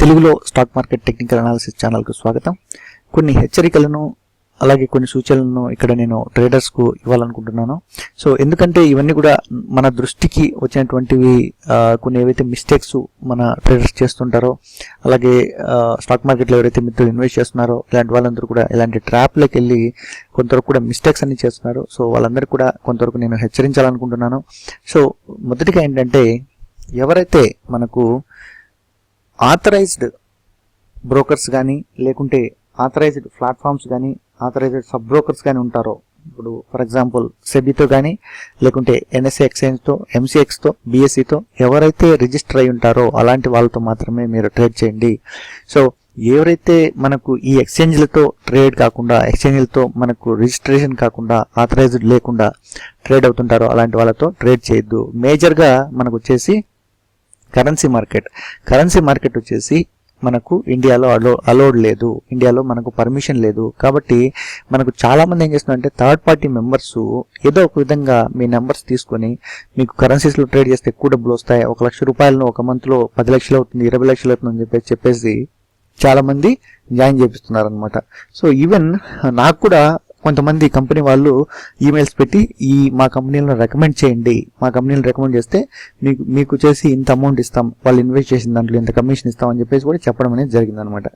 తెలుగులో stock market technical analysis ఛానల్కు స్వాగతం. కొన్ని హెచ్చరికలను అలాగే కొన్ని సూచనలను ఇక్కడ నేను ట్రేడర్స్కు ఇవ్వాలనుకుంటున్నాను. సో ఎందుకంటే ఇవన్నీ కూడా మన దృష్టికి వచ్చినటువంటివి కొన్ని ఏవైతే మిస్టేక్స్ మన ట్రేడర్స్ చేస్తుంటారో అలాగే స్టాక్ మార్కెట్లో ఎవరైతే మిత్రులు ఇన్వెస్ట్ చేస్తున్నారో ఇలాంటి వాళ్ళందరూ కూడా ఇలాంటి ట్రాప్లోకి వెళ్ళి కొంతవరకు కూడా మిస్టేక్స్ అన్ని చేస్తున్నారు. సో వాళ్ళందరూ కూడా కొంతవరకు నేను హెచ్చరించాలనుకుంటున్నాను. సో మొదటిగా ఏంటంటే ఎవరైతే మనకు ఆథరైజ్డ్ బ్రోకర్స్ కానీ లేకుంటే ఆథరైజ్డ్ ప్లాట్ఫామ్స్ కానీ ఆథరైజ్డ్ సబ్ బ్రోకర్స్ కానీ ఉంటారో. ఇప్పుడు ఫర్ ఎగ్జాంపుల్ సెబీతో కానీ లేకుంటే ఎన్ఎస్ఏ ఎక్స్చేంజ్తో ఎంసీఎక్స్తో బీఎస్సీతో ఎవరైతే రిజిస్టర్ అయి ఉంటారో అలాంటి వాళ్ళతో మాత్రమే మీరు ట్రేడ్ చేయండి. సో ఎవరైతే మనకు ఈ ఎక్స్చేంజ్లతో ట్రేడ్ కాకుండా ఎక్స్చేంజ్లతో మనకు రిజిస్ట్రేషన్ కాకుండా ఆథరైజ్డ్ లేకుండా ట్రేడ్ అవుతుంటారో అలాంటి వాళ్ళతో ట్రేడ్ చేయొద్దు. మేజర్గా మనకు వచ్చేసి కరెన్సీ మార్కెట్. కరెన్సీ మార్కెట్ వచ్చేసి మనకు ఇండియాలో అలో అలౌడ్ లేదు. ఇండియాలో మనకు పర్మిషన్ లేదు. కాబట్టి మనకు చాలామంది ఏం చేస్తున్నారంటే థర్డ్ పార్టీ మెంబర్స్ ఏదో ఒక విధంగా మీ నెంబర్స్ తీసుకొని మీకు కరెన్సీస్లో ట్రేడ్ చేస్తే ఎక్కువ డబ్బులు వస్తాయి. ఒక లక్ష రూపాయలను ఒక మంత్లో పది లక్షలు అవుతుంది ఇరవై లక్షలు అవుతుంది అని చెప్పేసి చెప్పేసి చాలామంది జాయిన్ చేపిస్తున్నారు అనమాట సో ఈవెన్ నాకు కూడా కొంతమంది కంపెనీ వాళ్ళు ఈమెయిల్స్ పెట్టి ఈ మా కంపెనీలను రికమెండ్ చేయండి. మా కంపెనీలు రికమెండ్ చేస్తే మీకు మీకు చేసి ఇంత అమౌంట్ ఇస్తాం. వాళ్ళు ఇన్వెస్ట్ చేసిన దాంట్లో ఇంత కమిషన్ ఇస్తాం అని చెప్పేసి కూడా చెప్పడం అనేది జరిగింది అనమాట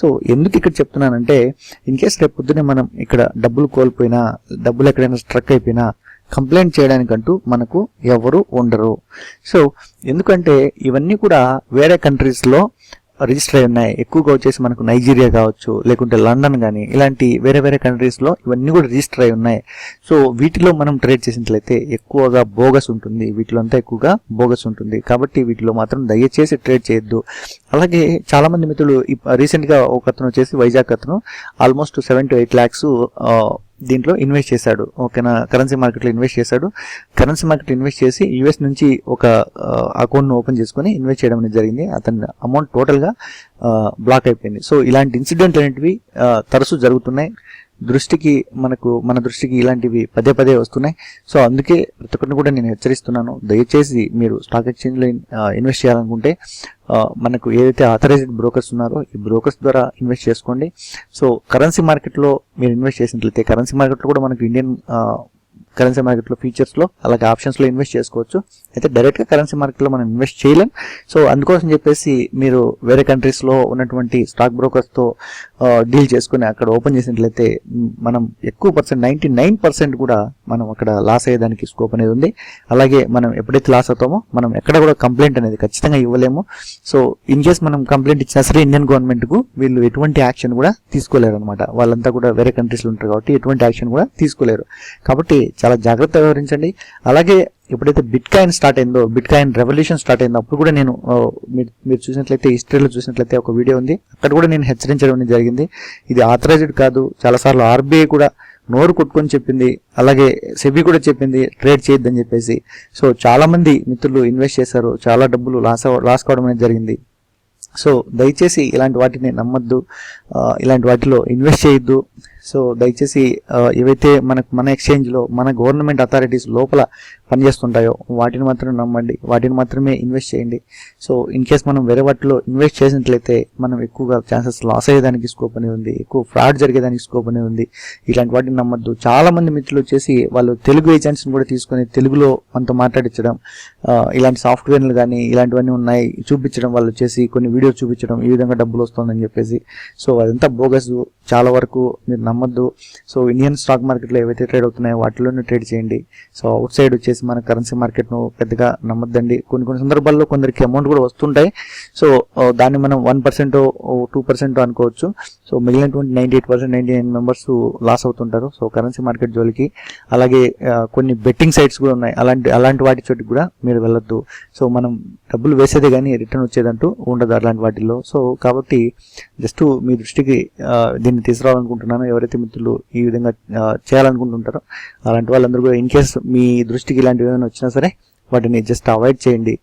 సో ఎందుకు ఇక్కడ చెప్తున్నానంటే ఇన్ కేస్ రేపు పొద్దునే మనం ఇక్కడ డబ్బులు కోల్పోయినా డబ్బులు ఎక్కడైనా స్ట్రక్ అయిపోయినా కంప్లైంట్ చేయడానికంటూ మనకు ఎవరు ఉండరు. సో ఎందుకంటే ఇవన్నీ కూడా వేరే కంట్రీస్లో రిజిస్టర్ అయి ఉన్నాయి. ఎక్కువగా వచ్చేసి మనకు నైజీరియా కావచ్చు లేకుంటే లండన్ కానీ ఇలాంటి వేరే వేరే కంట్రీస్లో ఇవన్నీ కూడా రిజిస్టర్ అయి ఉన్నాయి. సో వీటిలో మనం ట్రేడ్ చేసినట్లయితే ఎక్కువగా బోగస్ ఉంటుంది. వీటిలో అంతా ఎక్కువగా బోగస్ ఉంటుంది. కాబట్టి వీటిలో మాత్రం దయచేసి ట్రేడ్ చేయొద్దు. అలాగే చాలా మంది మిత్రులు రీసెంట్గా ఒక అతను వచ్చేసి వైజాగ్ అతను almost seven to eight lakhs దీంట్లో ఇన్వెస్ట్ చేశాడు. ఓకేనా? కరెన్సీ మార్కెట్లో ఇన్వెస్ట్ చేశాడు. కరెన్సీ మార్కెట్ ఇన్వెస్ట్ చేసి యుఎస్ నుంచి ఒక అకౌంట్ను ఓపెన్ చేసుకొని ఇన్వెస్ట్ చేయడం అనేది జరిగింది. అతని అమౌంట్ టోటల్గా బ్లాక్ అయిపోయింది. సో ఇలాంటి ఇన్సిడెంట్ అనేటివి తరచు తరచూ జరుగుతున్నాయి. దృష్టికి మనకు మన దృష్టికి ఇలాంటివి పదే పదే వస్తున్నాయి. సో అందుకే ప్రతి ఒక్కరిని కూడా నేను హెచ్చరిస్తున్నాను. దయచేసి మీరు స్టాక్ ఎక్స్చేంజ్లో ఇన్వెస్ట్ చేయాలనుకుంటే మనకు ఏదైతే ఆథరైజ్డ్ బ్రోకర్స్ ఉన్నారో ఈ బ్రోకర్స్ ద్వారా ఇన్వెస్ట్ చేసుకోండి. సో కరెన్సీ మార్కెట్లో మీరు ఇన్వెస్ట్ చేసినట్లయితే కరెన్సీ మార్కెట్లో కూడా మనకు ఇండియన్ కరెన్సీ మార్కెట్లో ఫీచర్స్లో అలాగే ఆప్షన్స్లో ఇన్వెస్ట్ చేసుకోవచ్చు. అయితే డైరెక్ట్గా కరెన్సీ మార్కెట్లో మనం ఇన్వెస్ట్ చేయలేం. సో అందుకోసం చెప్పేసి మీరు వేరే కంట్రీస్లో ఉన్నటువంటి స్టాక్ బ్రోకర్స్తో డీల్ చేసుకుని అక్కడ ఓపెన్ చేసినట్లయితే మనం ఎక్కువ పర్సెంట్ నైంటీ నైన్ పర్సెంట్ కూడా మనం అక్కడ లాస్ అయ్యేదానికి స్కోప్ అనేది ఉంది. అలాగే మనం ఎప్పుడైతే లాస్ అవుతామో మనం ఎక్కడ కూడా కంప్లైంట్ అనేది ఖచ్చితంగా ఇవ్వలేము. సో ఇన్ కేస్ మనం కంప్లైంట్ ఇచ్చినా సరే ఇండియన్ గవర్నమెంట్కు వీళ్ళు ఎటువంటి యాక్షన్ కూడా తీసుకోలేరు అనమాట వాళ్ళంతా కూడా వేరే కంట్రీస్లో ఉంటారు కాబట్టి ఎటువంటి యాక్షన్ కూడా తీసుకోలేరు. కాబట్టి చాలా జాగ్రత్తగా వివరించండి. అలాగే ఎప్పుడైతే బిట్ కాయిన్ స్టార్ట్ అయిందో బిట్ కాయిన్ రెవల్యూషన్ స్టార్ట్ అయిందో అప్పుడు కూడా నేను మీరు మీరు చూసినట్లయితే హిస్టరీలో చూసినట్లయితే ఒక వీడియో ఉంది. అక్కడ కూడా నేను హెచ్చరించడం అనేది జరిగింది. ఇది ఆథరైజ్డ్ కాదు. చాలాసార్లు ఆర్బీఐ కూడా నోరు కొట్టుకొని చెప్పింది. అలాగే సెబీ కూడా చెప్పింది ట్రేడ్ చేయొద్దని చెప్పేసి. సో చాలా మంది మిత్రులు ఇన్వెస్ట్ చేశారు. చాలా డబ్బులు లాస్ లాస్ కావడం అనేది జరిగింది. సో దయచేసి ఇలాంటి వాటిని నమ్మద్దు ఇలాంటి వాటిలో ఇన్వెస్ట్ చేయొద్దు. సో దయచేసి ఏవైతే మనకు మన ఎక్స్చేంజ్లో మన గవర్నమెంట్ అథారిటీస్ లోపల పనిచేస్తుంటాయో వాటిని మాత్రం నమ్మండి వాటిని మాత్రమే ఇన్వెస్ట్ చేయండి. సో ఇన్ కేస్ మనం వేరే వాటిలో ఇన్వెస్ట్ చేసినట్లయితే మనం ఎక్కువగా ఛాన్సెస్ లాస్ అయ్యేదానికి స్కోప్ అనేది ఉంది ఎక్కువ ఫ్రాడ్ జరిగేదానికి స్కోప్ అనేది ఉంది. ఇలాంటి వాటిని నమ్మద్దు. చాలా మంది మిత్రులు వచ్చేసి వాళ్ళు తెలుగు ఏజెంట్స్ని కూడా తీసుకొని తెలుగులో మనతో మాట్లాడించడం ఇలాంటి సాఫ్ట్వేర్లు కానీ ఇలాంటివన్నీ ఉన్నాయి చూపించడం వాళ్ళు వచ్చేసి కొన్ని వీడియోస్ చూపించడం ఈ విధంగా డబ్బులు వస్తుందని చెప్పేసి. సో అదంతా బోగస్ చాలా వరకు మీరు నమ్మద్దు. సో ఇండియన్ స్టాక్ మార్కెట్లో ఏవైతే ట్రేడ్ అవుతున్నాయో వాటిలోనే ట్రేడ్ చేయండి. సో అవుట్ సైడ్ వచ్చేసి మన కరెన్సీ మార్కెట్ను పెద్దగా నమ్మద్దండి. కొన్ని కొన్ని సందర్భాల్లో కొందరికి అమౌంట్ కూడా వస్తుంటాయి. సో దాన్ని మనం వన్ పర్సెంట్ టూ పర్సెంట్ అనుకోవచ్చు. సో మిగిలినటువంటి ninety eight percent ninety nine members loss అవుతుంటారు. సో కరెన్సీ మార్కెట్ జోలికి అలాగే కొన్ని బెట్టింగ్ సైట్స్ కూడా ఉన్నాయి. అలాంటి అలాంటి వాటి చోటికి కూడా మీరు వెళ్ళొద్దు. సో మనం డబ్బులు వేసేదే కానీ రిటర్న్ వచ్చేదంటూ ఉండదు అలాంటి వాటిల్లో. సో కాబట్టి జస్ట్ మీ దృష్టికి దీన్ని తీసుకురావాలనుకుంటున్నాను. ఎవరైతే మిత్రులు ఈ విధంగా చేయాలనుకుంటుంటారో అలాంటి వాళ్ళందరూ కూడా ఇన్ కేస్ మీ దృష్టికి ఇలాంటివి ఏమైనా వచ్చినా సరే వాటిని జస్ట్ అవాయిడ్ చేయండి.